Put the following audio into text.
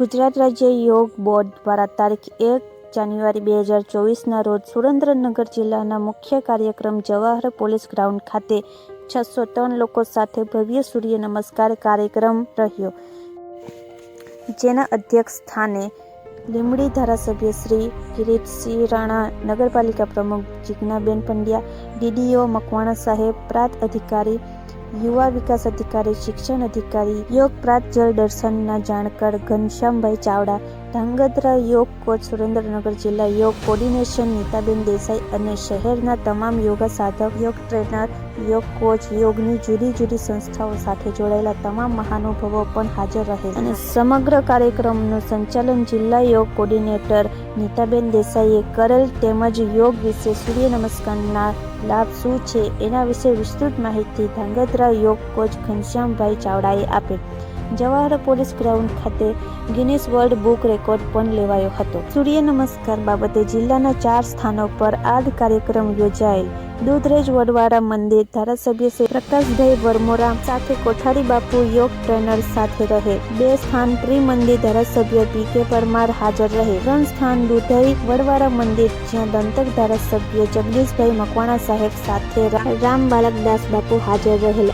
ગુજરાત રાજ્ય યોગ બોર્ડ દ્વારા તારીખ એક જાન્યુઆરી બે હજાર ચોવીસના રોજ સુરેન્દ્રનગર જિલ્લાના મુખ્ય કાર્યક્રમ જવાહર પોલીસ ગ્રાઉન્ડ ખાતે છસો ત્રણ લોકો સાથે ભવ્ય સૂર્ય નમસ્કાર કાર્યક્રમ રહ્યો. જેના અધ્યક્ષ સ્થાને લીંબડી ધારાસભ્ય શ્રી કિરીટસિંહ રાણા, નગરપાલિકા પ્રમુખ જિજ્ઞાબેન પંડ્યા, ડીડીઓ મકવાણા સાહેબ, પ્રાંત અધિકારી યુવા વિકાસ અધિકારી શિક્ષણ અધિકારી યોગ પ્રાત જળ દર્શનના જાણકાર ઘનશ્યામભાઈ ચાવડા ધાંગધ્રા યોગ કોચ સુરેન્દ્રનગર જિલ્લા યોગ કોર્ડિનેશન નીતાબેન દેસાઈ અને શહેરના તમામ યોગા સાધક, યોગ ટ્રેનર, યોગ કોચ, યોગની જુદી જુદી સંસ્થાઓ સાથે જોડાયેલા તમામ મહાનુભાવો પણ હાજર રહે અને સમગ્ર કાર્યક્રમનું સંચાલન જિલ્લા યોગ કોર્ડિનેટર નીતાબેન દેસાઈએ કરેલ તેમજ યોગ વિશે સૂર્ય નમસ્કારના લાભ શું છે એના વિશે વિસ્તૃત માહિતી ધાંગધ્રા યોગ કોચ ઘનશ્યામભાઈ ચાવડાએ આપેલ જવાહર પોલીસ ગ્રાઉન્ડ ખાતે ગિનિસ વર્લ્ડ બુક રેકોર્ડ પણ લેવાયો હતો. સૂર્ય નમસ્કાર બાબતે જિલ્લાના ચાર સ્થાનો પર આદ કાર્યક્રમ યોજાયેલ. દૂધરેજ વડવાળા મંદિર ધારાસભ્ય શ્રી પ્રકાશભાઈ વરમોરા સાથે કોઠારી બાપુ યોગ ટ્રેનર સાથે રહે. બે સ્થાન ત્રિમંદિર ધારાસભ્ય પી કે પરમાર હાજર રહે. ત્રણ સ્થાન દૂધઈ વડવાળા મંદિર જ્યાં દંતક ધારાસભ્ય જગદીશભાઈ મકવાણા સાહેબ સાથે રામ બાલકદાસ બાપુ હાજર રહેલ.